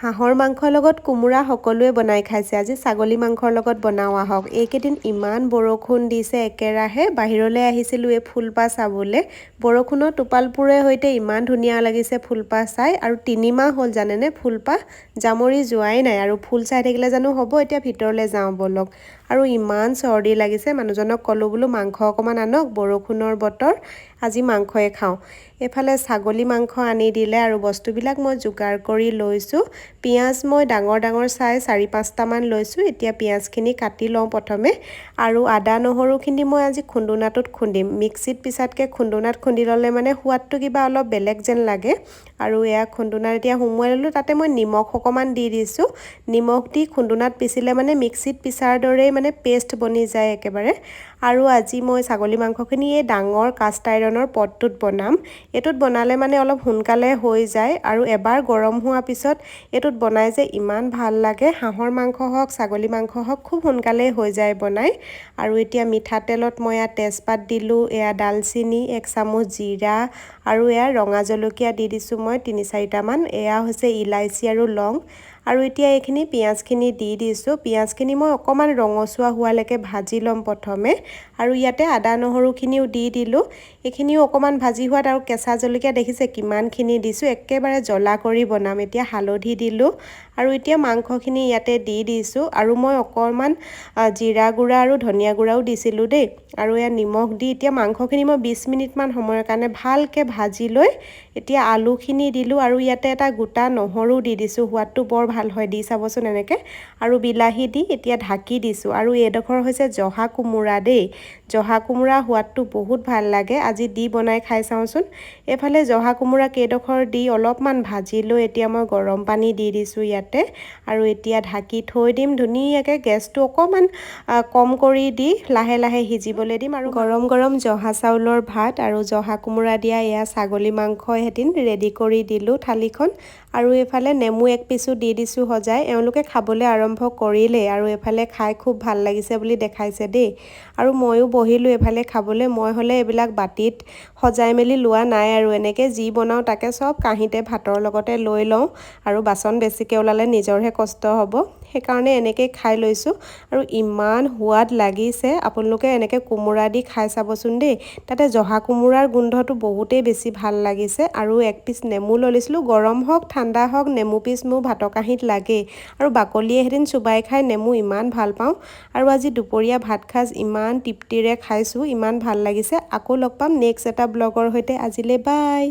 হাঁহৰ মাংসৰ লগত কোমোৰা সকলোৱে বনাই খাইছে। আজি ছাগলী মাংসৰ লগত বনাওঁ আহক। এইকেইদিন ইমান বৰষুণ দিছে একেৰাহে। বাহিৰলৈ আহিছিলোঁ এই ফুলপাহ চাবলৈ। বৰষুণৰ টোপালবোৰে সৈতে ইমান ধুনীয়া লাগিছে ফুলপাহ চাই। আৰু তিনিমাহ হ'ল জানেনে ফুলপাহ জামৰি যোৱাই নাই। আৰু ফুল চাই থাকিলে জানো হ'ব এতিয়া ভিতৰলৈ যাওঁ ব'লক। আৰু ইমান চৰ্দি লাগিছে মানুহজনক ক'লোঁ বোলো মাংস অকণমান আনক বৰষুণৰ বতৰ আজি মাংসই খাওঁ। এইফালে ছাগলী মাংস আনি দিলে আৰু বস্তুবিলাক মই যোগাৰ কৰি লৈছোঁ। পিঁয়াজ মই ডাঙৰ ডাঙৰ চাই চাৰি পাঁচটামান লৈছোঁ। এতিয়া পিঁয়াজখিনি কাটি লওঁ প্ৰথমে আৰু আদা নহৰুখিনি মই আজি খুন্দুনাটোত খুন্দিম। মিক্সিত পিছাতকৈ খুন্দুনাত খুন্দি ল'লে মানে সোৱাদটো কিবা অলপ বেলেগ যেন লাগে। আৰু এয়া খুন্দুনাত এতিয়া সুমুৱাই ল'লোঁ তাতে মই নিমখ অকণমান দি দিছোঁ। নিমখ দি খুন্দুনাত পিচিলে মানে মিক্সিত পিছাৰ দৰেই মানে পেষ্ট বনি যায় একেবাৰে। আৰু আজি মই ছাগলী মাংসখিনি এই ডাঙৰ কাষ্ট আইৰণৰ পটটোত বনাম। এইটোত বনালে মানে অলপ সোনকালে হৈ যায় আৰু এবাৰ গৰম হোৱাৰ পিছত এইটোত বনাই যে ইমান ভাল লাগে। হাঁহৰ মাংস হওক ছাগলী মাংস হওক খুব সোনকালেই হৈ যায় বনাই। আৰু এতিয়া মিঠাতেলত মই ইয়াত তেজপাত দিলোঁ এয়া ডালচিনি এক চামুচ জিৰা আৰু এয়া ৰঙা জলকীয়া দি দিছোঁ মই তিনি চাৰিটামান। এয়া হৈছে ইলাইচি আৰু লং। আৰু এতিয়া এইখিনি পিঁয়াজখিনি দি দিছোঁ। পিঁয়াজখিনি মই অকণমান ৰঙচুৱা হোৱালৈকে ভাজি ল'ম প্ৰথমে। আৰু ইয়াতে আদা নহৰুখিনিও দি দিলোঁ। এইখিনিও অকণমান ভাজি হোৱাত আৰু কেঁচা জলকীয়া দেখিছে কিমানখিনি দিছোঁ। একেবাৰে জ্বলা কৰি বনাম। এতিয়া হালধি দিলোঁ। আৰু এতিয়া মাংসখিনি ইয়াতে দি দিছোঁ। আৰু মই অকণমান জিৰা গুড়া আৰু ধনিয়া গুড়াও দিছিলোঁ দেই। আৰু এয়া নিমখ দি এতিয়া মাংসখিনি মই বিছ মিনিটমান সময়ৰ কাৰণে ভালকৈ ভাজি লৈ এতিয়া আলুখিনি দিলোঁ। আৰু ইয়াতে এটা গোটা নহৰু দি দিছোঁ। সোৱাদটো বৰ হয় দি চাবচোন এনেকৈ। আৰু বিলাহী দি এতিয়া ঢাকি দিছোঁ। আৰু এইডোখৰ হৈছে জহা কোমোৰা দেই। জহা কোমোৰা সোৱাদটো বহুত ভাল লাগে। আজি দি বনাই খাই চাওঁচোন। এইফালে জহা কোমোৰা কেইডোখৰ দি অলপমান ভাজি লৈ এতিয়া মই গৰম পানী দি দিছোঁ ইয়াতে। আৰু এতিয়া ঢাকি থৈ দিম। ধুনীয়াকৈ গেছটো অকণমান কম কৰি দি লাহে লাহে সিজিবলৈ দিম। আৰু গৰম গৰম জহা চাউলৰ ভাত আৰু জহা কোমোৰা দিয়া এয়া ছাগলী মাংস এদিন ৰেডি কৰি দিলোঁ থালিখন। আৰু এইফালে নেমু এক পিচো দি দিছোঁ। সজাই। এওঁলোকে খাবলৈ আৰম্ভ কৰিলেই আৰু এইফালে খাই খুব ভাল লাগিছে বুলি দেখাইছে দেই। আৰু ময়ো বহিলোঁ এইফালে খাবলৈ। মই হ'লে এইবিলাক বাতিত সজাই মেলি লোৱা নাই আৰু এনেকৈ যি বনাওঁ তাকে চব কাঁহীতে ভাতৰ লগতে লৈ লওঁ আৰু বাচন বেছিকৈ ওলালে নিজৰহে কষ্ট হ'ব। সেইকাৰণে এনেকৈ খাই লৈছোঁ। আৰু ইমান সোৱাদ লাগিছে। আপোনালোকে এনেকৈ কোমোৰা দি খাই চাবচোন দেই। তাতে জহা কোমোৰাৰ গোন্ধটো বহুতেই বেছি ভাল লাগিছে। আৰু এক পিচ নেমু লৈছিলোঁ গৰম হওক ঠাণ্ডা হওক নেমু পিচ মোৰ ভাতৰ কাঁহীত লাগেই আৰু বাকলিয়ে এদিন চুবাই খাই নেমু ইমান ভাল পাওঁ। আৰু আজি দুপৰীয়া ভাত সাজ ইমান তৃপ্তিৰে খাইছোঁ ইমান ভাল লাগিছে। আকৌ লগ পাম নেক্সট এটা ব্লগৰ সৈতে। আজিলৈ বাই